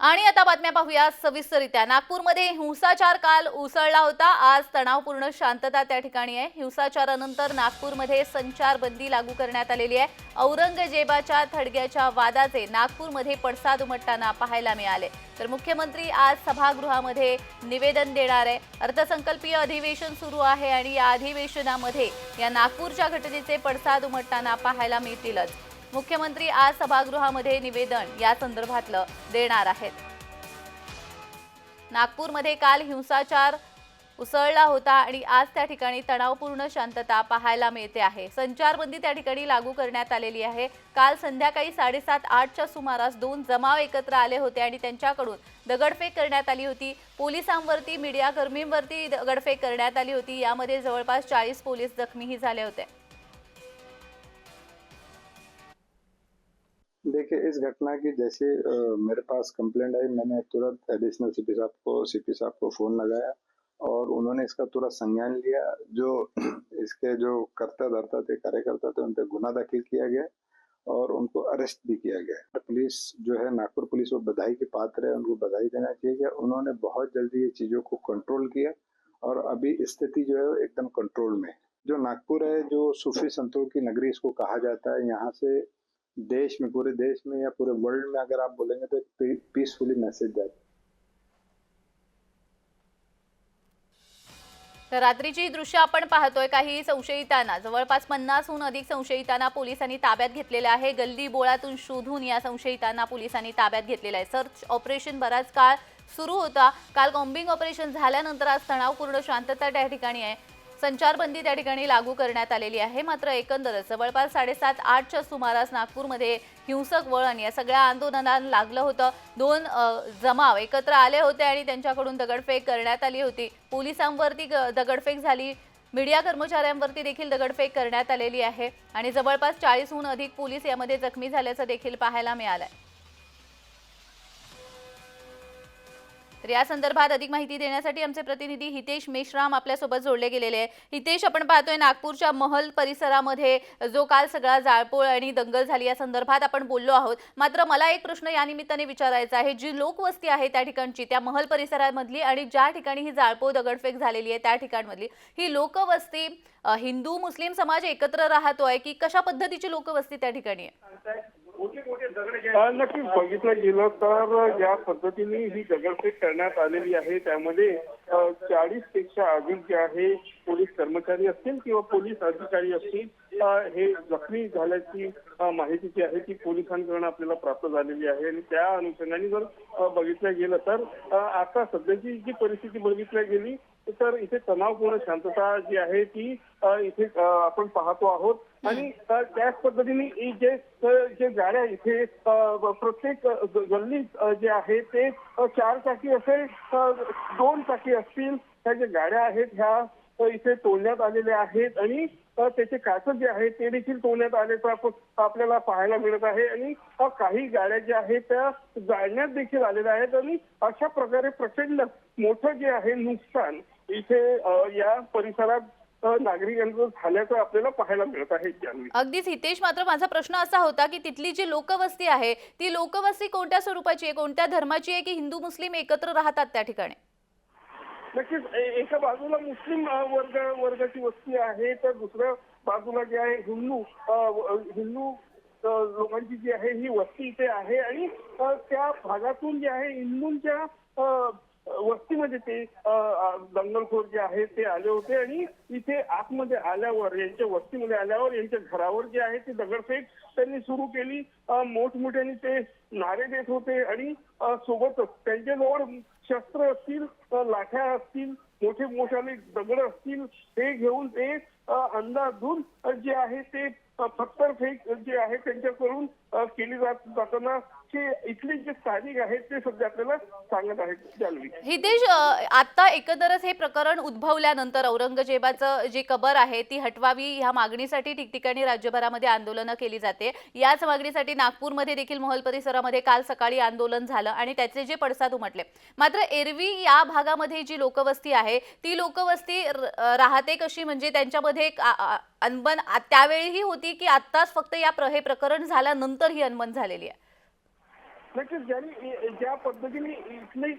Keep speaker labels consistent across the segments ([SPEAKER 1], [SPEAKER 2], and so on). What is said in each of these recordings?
[SPEAKER 1] आणि आता बातम्या पाहूया सविस्तरित्या नागपूरमध्ये हिंसाचार काल उसळला होता. आज तणावपूर्ण शांतता त्या ठिकाणी आहे. हिंसाचारानंतर नागपूरमध्ये संचारबंदी लागू करण्यात आलेली आहे. औरंगजेबाच्या थडग्याच्या वादाचे नागपूरमध्ये पडसाद उमटताना पाहायला मिळाले. तर मुख्यमंत्री आज सभागृहामध्ये निवेदन देणार आहे. अर्थसंकल्पीय अधिवेशन सुरू आहे आणि या अधिवेशनामध्ये या नागपूरच्या घटनेचे पडसाद उमटताना पाहायला मिळतीलच. मुख्यमंत्री आज सभागृहामध्ये निवेदन या संदर्भातलं देणार आहेत. नागपूरमध्ये काल हिंसाचार उसळला होता आणि आज त्या ठिकाणी तणावपूर्ण शांतता पाहायला मिळते आहे. संचारबंदी त्या ठिकाणी लागू करण्यात आलेली आहे. काल संध्याकाळी साडेसात आठच्या सुमारास दोन जमाव एकत्र आले होते आणि त्यांच्याकडून दगडफेक करण्यात आली होती. पोलिसांवरती मीडियाकर्मींवरती दगडफेक करण्यात आली होती. यामध्ये जवळपास चाळीस पोलीस जखमीही झाले होते.
[SPEAKER 2] देखिए इस घटना की जैसे अ, मेरे पास कंप्लेंट आई मैंने तुरंत एडिशनल सीपी साहब को सीपी साहब को फ़ोन लगाया और उन्होंने इसका तुरंत संज्ञान लिया। जो इसके जो करता धरता थे कार्यकर्ता थे उन पर गुना दाखिल किया गया और उनको अरेस्ट भी किया गया। पुलिस जो है नागपुर पुलिस वो बधाई के पात्र है उनको बधाई देना चाहिए। उन्होंने बहुत जल्दी ये चीज़ों को कंट्रोल किया और अभी स्थिति जो है एकदम कंट्रोल में। है जो नागपुर है जो सूफी संतों की नगरी इसको कहा जाता है यहाँ से देश में पूरे देश में या पूरे वर्ल्ड में अगर आप बोलेंगे तो एक पीसफुली मैसेज जाता
[SPEAKER 1] तर रात्रीची ही दृश्य आपण पाहतोय काही संशयितांना जवळपास पन्नासहून अधिक संशयितांना पोलिसांनी ताब्यात घेतलेलं आहे. गल्ली बोळातून शोधून या संशयितांना पोलिसांनी ताब्यात घेतलेलं आहे. सर्च ऑपरेशन बराच काळ सुरू होता. काल कॉम्बिंग ऑपरेशन झाल्यानंतर आज तणावपूर्ण शांतता त्या ठिकाणी आहे. संचारबंदी त्या ठिकाणी लागू करण्यात आलेली आहे. मात्र एकंदरच जवळपास साडेसात आठच्या सुमारास नागपूरमध्ये हिंसक वळण या सगळ्या आंदोलनाला लागलं होतं. दोन जमाव एकत्र आले होते आणि त्यांच्याकडून दगडफेक करण्यात आली होती. पोलिसांवरती ग- दगडफेक झाली. मीडिया कर्मचाऱ्यांवरती देखील दगडफेक करण्यात आलेली आहे. आणि जवळपास चाळीसहून अधिक पोलीस यामध्ये जखमी झाल्याचं देखील पाहायला मिळालं आहे तर या संदर्भात अधिक माहिती देण्यासाठी आमचे प्रतिनिधी हितेश मेश्राम आपल्यासोबत जोडले गेलेले आहे हितेश आपण पाहतोय नागपूरच्या महल परिसरामध्ये जो काल सगळा जाळपोळ आणि दंगल झाली या संदर्भात आपण बोललो आहोत. मात्र मला एक प्रश्न या निमित्ताने विचारायचा आहे. जी लोकवस्ती आहे त्या ठिकाणची त्या महल परिसरामधली आणि ज्या ठिकाणी ही जाळपोळ दगडफेक झालेली आहे त्या ठिकाणमधली ही लोकवस्ती हिंदू मुस्लिम समाज एकत्र राहतोय की कशा पद्धतीची लोकवस्ती त्या ठिकाणी आहे?
[SPEAKER 3] नक्कीच. बघितलं गेलं तर ज्या पद्धतीने ही दगडफेक करण्यात आलेली आहे. त्यामध्ये चाळीसपेक्षा अधिक जे आहे पोलीस कर्मचारी असतील किंवा पोलीस अधिकारी असतील हे जखमी झाल्याची माहिती जी आहे ती पोलिसांकडून आपल्याला प्राप्त झालेली आहे. आणि त्या अनुषंगाने जर बघितलं गेलं तर आता सध्याची जी परिस्थिती बघितल्या गेली तर इथे तणावपूर्ण शांतता जी आहे ती इथे आपण पाहतो आहोत. आणि त्याच पद्धतीने जे जे गाड्या इथे प्रत्येक गल्लीत जे आहे ते चार चाकी असेल दोन चाकी असतील त्या ज्या गाड्या आहेत ह्या इथे तोडण्यात आलेले आहेत आणि त्याचे काच जे आहे ते देखील तोडण्यात आल्याचं आपण आपल्याला पाहायला मिळत आहे. आणि काही गाड्या ज्या आहेत त्या जाळण्यात देखील आलेल्या आहेत आणि अशा प्रकारे प्रचंड मोठं जे आहे नुकसान इथे या परिसरात नागरिकांचं झाल्याचं आपल्याला पाहायला मिळत आहे
[SPEAKER 1] अगदीच हितेश मात्र माझा प्रश्न असा होता की तिथली जी लोकवस्ती आहे ती लोकवस्ती कोणत्या स्वरूपाची आहे? कोणत्या धर्माची आहे की हिंदू मुस्लिम एकत्र राहतात त्या ठिकाणी?
[SPEAKER 3] नक्कीच एका बाजूला मुस्लिम वर्ग वर्गाची वस्ती आहे तर दुसऱ्या बाजूला जे आहे हिंदू हिंदू लोकांची जी आहे ही वस्ती इथे आहे. आणि त्या भागातून जे आहे हिंदूंच्या वस्तीमध्ये ते दंगलखोर जे आहे ते आले होते आणि इथे आतमध्ये आल्यावर यांच्या वस्तीमध्ये आल्यावर यांच्या घरावर जे आहे ते दगडफेक त्यांनी सुरू केली. मोठमोठ्याने ते नारे देत होते आणि सोबतच त्यांच्याजवळ शस्त्र असतील लाठ्या असतील मोठे मोठ्याने दगड असतील ते घेऊन ते अंदाधून जे आहे ते अ, फेक जे आहे त्यांच्याकडून केली जात जाताना इथले जे स्थानिक आहेत ते सध्या आपल्याला सांगत आहेत
[SPEAKER 1] हितेश आता एकंदरच हे प्रकरण उद्भवल्यानंतर औरंगजेबाचं जे कबर आहे ती हटवावी ह्या मागणीसाठी ठिकठिकाणी राज्यभरामध्ये आंदोलनं केली जाते. याच मागणीसाठी नागपूरमध्ये देखील महल परिसरामध्ये काल सकाळी आंदोलन झालं आणि त्याचे जे पडसाद उमटले. मात्र एरवी या भागामध्ये जी लोकवस्ती आहे ती लोकवस्ती राहते कशी? म्हणजे त्यांच्यामध्ये अनबन त्यावेळीही होती की आत्ताच फक्त या प्र हे प्रकरण झाल्यानंतर ही अनबन झालेली आहे.
[SPEAKER 3] नक्कीच ज्यांनी ज्या पद्धतीने इथली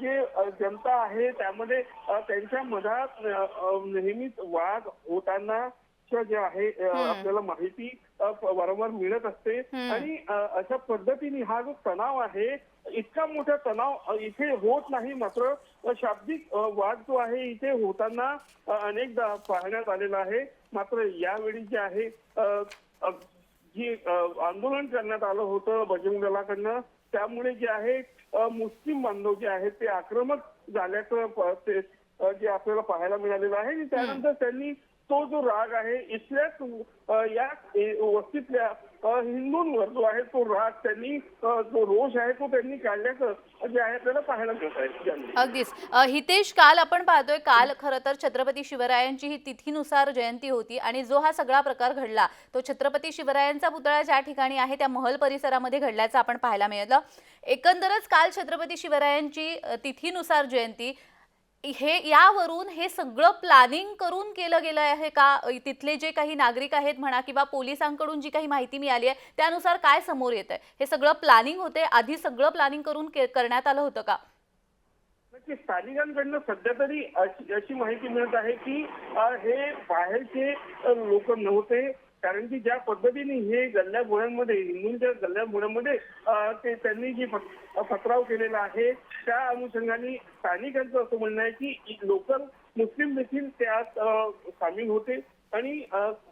[SPEAKER 3] जे जनता आहे त्यामध्ये त्यांच्या मधात नेहमीच वाद होताना जे आहे. आपल्याला माहिती वारंवार मिळत असते. आणि अशा पद्धतीने हा जो तणाव आहे इतका मोठा तणाव इथे होत नाही मात्र शाब्दिक वाद जो आहे इथे होताना अनेकदा पाहण्यात आलेला आहे मात्र यावेळी जे आहे जी आंदोलन करण्यात आलं होतं बजरंग दलाकडनं त्यामुळे जे आहे मुस्लिम बांधव जे आहेत ते आक्रमक झाल्याचं ते जे आपल्याला पाहायला मिळालेलं आहे. आणि त्यानंतर त्यांनी तो जो राग आहे इथल्याच या वस्तीतल्या हिंदूंवर जो आहे तो राग त्यांनी जो रोष आहे तो त्यांनी काढल्याचं जे आहे आपल्याला पाहायला मिळत आहे.
[SPEAKER 1] अगदीच. हितेश काल आपण पाहतोय काल खरं तर छत्रपती शिवरायांची ही तिथीनुसार जयंती होती आणि जो हा सगळा प्रकार घडला तो छत्रपती शिवरायांचा पुतळा ज्या ठिकाणी आहे त्या महल परिसरामध्ये घडल्याचं आपण पाहायला मिळालं. एकंदरच काल छत्रपती शिवरायांची तिथीनुसार जयंती हे यावरून हे सगळं प्लॅनिंग करून केलं गेलं आहे का? तिथले जे काही नागरिक आहेत म्हणा किंवा पोलिसांकडून जी काही माहिती मिळाली आहे त्यानुसार काय समोर येत आहे हे सगळं प्लॅनिंग होते आधी सगळं प्लॅनिंग करून करण्यात आलं होतं का?
[SPEAKER 3] स्थानिकांकडनं सध्या तरी अशी माहिती मिळत आहे की हे बाहेरचे लोक नव्हते. कारण की ज्या पद्धतीने हे गल्ल्या बोळ्यांमध्ये हिंदूंच्या गल्ल्यागोळ्यांमध्ये ते त्यांनी जी पत्राव केलेला आहे त्या अनुषंगाने स्थानिकांचं असं म्हणणं आहे की लोकल मुस्लिम देखील त्यात सामील होते. आणि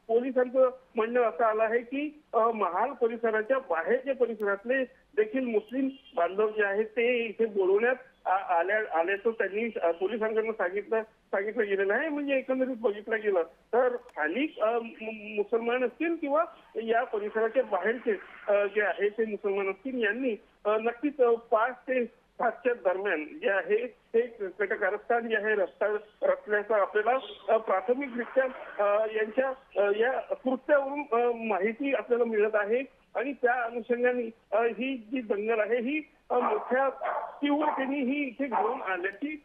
[SPEAKER 3] पोलिसांचं म्हणणं असं आलं आहे की महाल परिसराच्या बाहेरच्या परिसरातले देखील मुस्लिम बांधव जे आहेत ते इथे बोलवण्यात आल्या आल्याचं त्यांनी पोलिसांकडून सांगितलं सांगितलं गेलेलं आहे म्हणजे एकंदरीत बघितलं गेलं तर स्थानिक मुसलमान असतील किंवा या परिसराच्या बाहेरचे जे आहे ते मुसलमान असतील यांनी नक्कीच पाच ते सातच्या दरम्यान जे आहे हे कटकारस्थान जे आहे रस्ता रचल्याचं आपल्याला प्राथमिकरित्या यांच्या या कृत्यावरून माहिती आपल्याला मिळत आहे. आणि त्या अनुषंगाने ही जी दंगल आहे ही मोठ्या तीव्रतेने ही इथे घेऊन आल्याची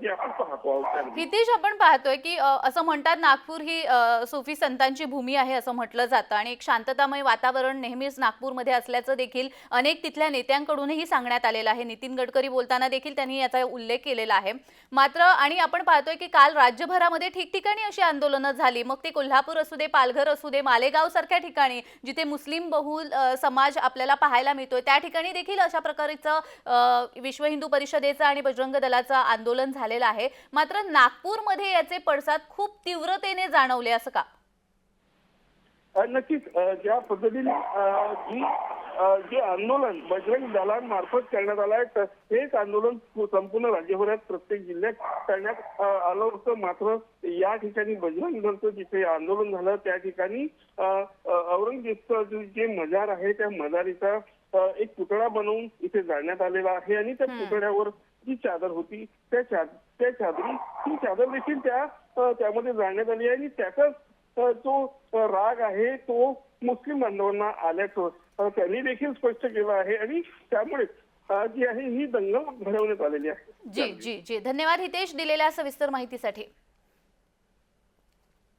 [SPEAKER 3] जी आपण पाहतो
[SPEAKER 1] हितेश आपण पाहतोय की असं म्हणतात नागपूर ही सुफी संतांची भूमी आहे असं म्हटलं जातं आणि एक शांततामय वातावरण नेहमीच नागपूरमध्ये असल्याचं देखील अनेक तिथल्या नेत्यांकडूनही सांगण्यात आलेलं आहे. नितीन गडकरी बोलताना देखील त्यांनी याचा उल्लेख केलेला आहे. मात्र आणि आपण पाहतोय की काल राज्यभरामध्ये ठिकठिकाणी अशी आंदोलनं झाली. मग ते कोल्हापूर असू दे पालघर असू दे मालेगाव सारख्या ठिकाणी जिथे मुस्लिम बहुल समाज आपल्याला पाहायला मिळतोय त्या ठिकाणी देखील अशा प्रकारचं विश्व हिंदू परिषदेचं आणि बजरंग दलाचं आंदोलन झालेलं आहे. मात्र नागपूरमध्ये याचे पडसाद खूप तीव्रतेने जाणवले असं का?
[SPEAKER 3] नक्कीच. ज्या पद्धतीने जी आंदोलन बजरंग दलांमार्फत करण्यात आलं आहे हेच आंदोलन संपूर्ण राज्यभरात प्रत्येक जिल्ह्यात करण्यात आलं होतं. मात्र या ठिकाणी बजरंग दलचं जिथे आंदोलन झालं त्या ठिकाणी औरंगजेबचं जे- जे मजार आहे त्या मजारीचा एक पुतळा बनवून इथे जाळण्यात आलेला आहे. आणि त्या. पुतळ्यावर जी चादर होती त्या त्या चादरी ही चादर देखील त्या त्यामध्ये जाळण्यात आली आणि त्याचाच जो राग आहे तो मुस्लिम बांधवांना आल्याचं त्यांनी देखील स्पष्ट केलं आहे आणि त्यामुळे जी आहे ही दंगल घडवण्यात आलेली आहे.
[SPEAKER 1] जी जी जी. धन्यवाद हितेश दिलेल्या सविस्तर माहितीसाठी.